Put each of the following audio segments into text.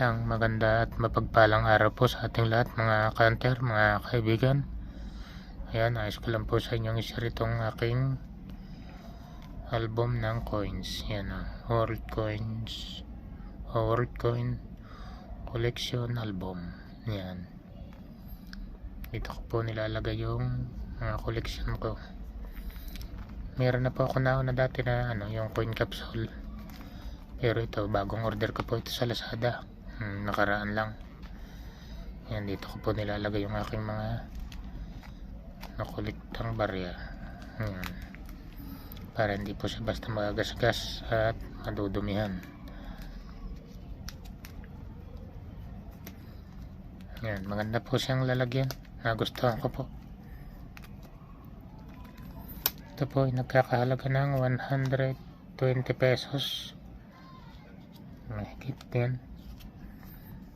maganda at mapagpalang araw po sa ating lahat mga kanter, mga kaibigan. Ayan, ayos ko lang po sa inyong ishare itong aking album ng coins. Yan o, World Coins, o World Coin Collection Album. Yan. Dito ko po nilalagay yung mga collection ko. Meron na po ako nauna dati na ano, yung coin capsule. Pero ito, bagong order ko po ito sa Lazada. Hmm, nakaraan lang. Yan, dito ko po nilalagay yung aking mga nakuliktang barya. Yan. Para hindi po siya basta magagasgas at madudumihan. Yan, maganda po siyang lalagyan. Nagustuhan ko po. Ito po ay nagkakahalaga ng 120 pesos. Mahigit din.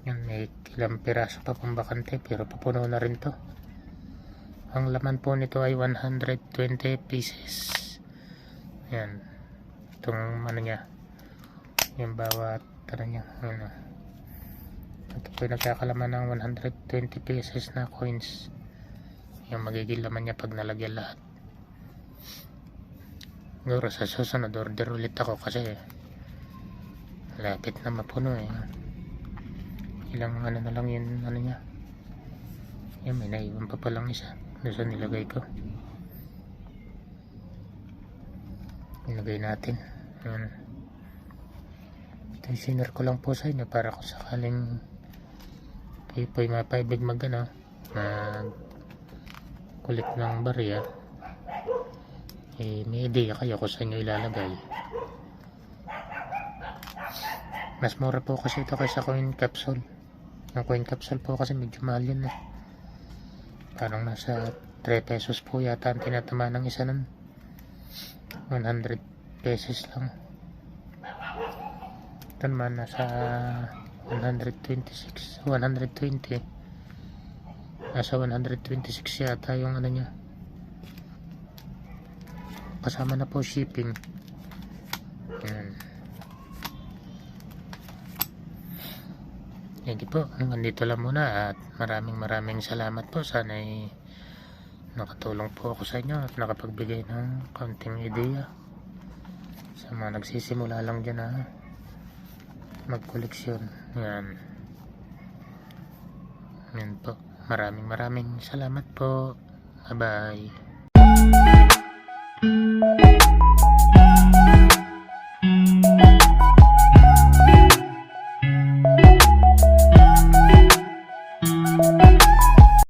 Yan, may ilang piraso pa pong bakante pero pupuno na rin to. Ang laman po nito ay 120 pieces. Yan. Itong ano niya. Yung bawat ano niya. Ano. Ito po nagkakalaman ng 120 pieces na coins. Yung magiging laman niya pag nalagyan lahat. Siguro sa susunod order ulit ako kasi lapit na mapuno eh. Ilang ano na lang yun ano niya. Yan may naiwan pa palang isa. Doon sa nilagay ko. Nilagay natin. Yan. Ito yung sinare ko lang po sa inyo para kung sakaling kayo po'y mapaibig mag ano, mag kulit ng barya eh, may idea kayo kung saan nyo ilalagay. Mas mura po kasi ito kaysa coin capsule. Yung coin capsule po kasi medyo mahal yun eh. Parang nasa 3 pesos po yata ang tinatama ng isa nun. 100 pesos lang. Ito naman nasa 126, 120. Nasa 126 yata yung ano niya kasama na po shipping yan Sige po, hanggang dito lang muna at maraming maraming salamat po. Sana ay nakatulong po ako sa inyo at nakapagbigay ng kaunting ideya sa mga nagsisimula lang dyan na magkoleksyon. Yan. Yan po. Maraming maraming salamat po. Bye-bye.